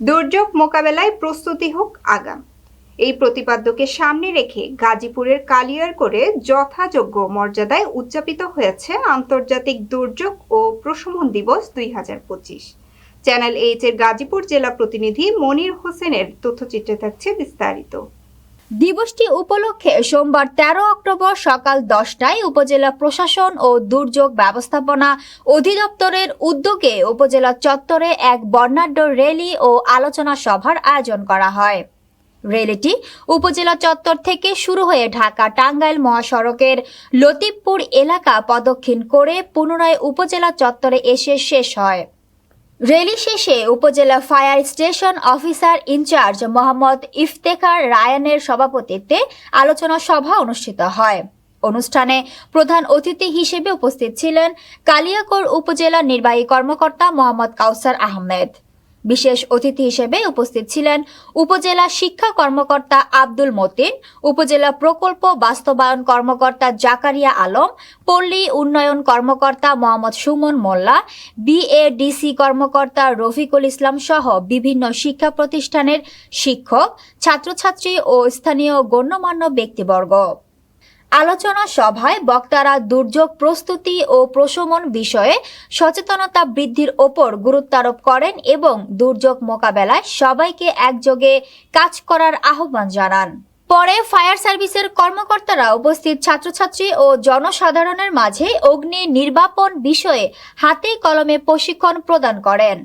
দুর্যোগ মোকাবেলায় প্রস্তুতি হোক আগাম। এই প্রতিপাদ্যকে সামনে রেখে গাজীপুরের কালিয়ার করে যথাযোগ্য মর্যাদায় উদযাপিত হয়েছে আন্তর্জাতিক দুর্যোগ ও প্রশমন দিবস দুই হাজার পঁচিশ। চ্যানেল এইচ এর গাজীপুর জেলা প্রতিনিধি মনির হোসেনের তথ্যচিত্রে থাকছে বিস্তারিত। দিবসটি উপলক্ষে সোমবার তেরো অক্টোবর সকাল দশটায় উপজেলা প্রশাসন ও দুর্যোগ ব্যবস্থাপনা অধিদপ্তরের উদ্যোগে উপজেলা চত্বরে এক বর্ণাঢ্য র্যালি ও আলোচনা সভার আয়োজন করা হয়। রেলিটি উপজেলা চত্বর থেকে শুরু হয়ে ঢাকা টাঙ্গাইল মহাসড়কের লতিফপুর এলাকা প্রদক্ষিণ করে পুনরায় উপজেলা চত্বরে এসে শেষ হয়। র্যালি শেষে উপজেলা fire station officer in charge Mohammad Iftekhar রায়ানের সভাপতিত্বে আলোচনা সভা অনুষ্ঠিত হয়। অনুষ্ঠানে প্রধান অতিথি হিসেবে উপস্থিত ছিলেন কালিয়াকোর উপজেলা নির্বাহী কর্মকর্তা মোহাম্মদ কাউসার আহমেদ। বিশেষ অতিথি হিসেবে উপস্থিত ছিলেন উপজেলা শিক্ষা কর্মকর্তা আব্দুল মতিন, উপজেলা প্রকল্প বাস্তবায়ন কর্মকর্তা জাকারিয়া আলম, পল্লী উন্নয়ন কর্মকর্তা মোহাম্মদ সুমন মোল্লা, বিএডিসি কর্মকর্তা রফিকুল ইসলাম সহ বিভিন্ন শিক্ষা প্রতিষ্ঠানের শিক্ষক, ছাত্রছাত্রী ও স্থানীয় গণ্যমান্য ব্যক্তিবর্গ। আলোচনা সভায় বক্তারা দুর্যোগ প্রস্তুতি ও প্রশমন বিষয়ে সচেতনতা বৃদ্ধির ওপর গুরুত্বারোপ করেন এবং দুর্যোগ মোকাবেলায় সবাইকে একযোগে কাজ করার আহ্বান জানান। পরে ফায়ার সার্ভিসের কর্মকর্তারা উপস্থিত ছাত্রছাত্রী ও জনসাধারণের মাঝে অগ্নি নির্বাপন বিষয়ে হাতে কলমে প্রশিক্ষণ প্রদান করেন।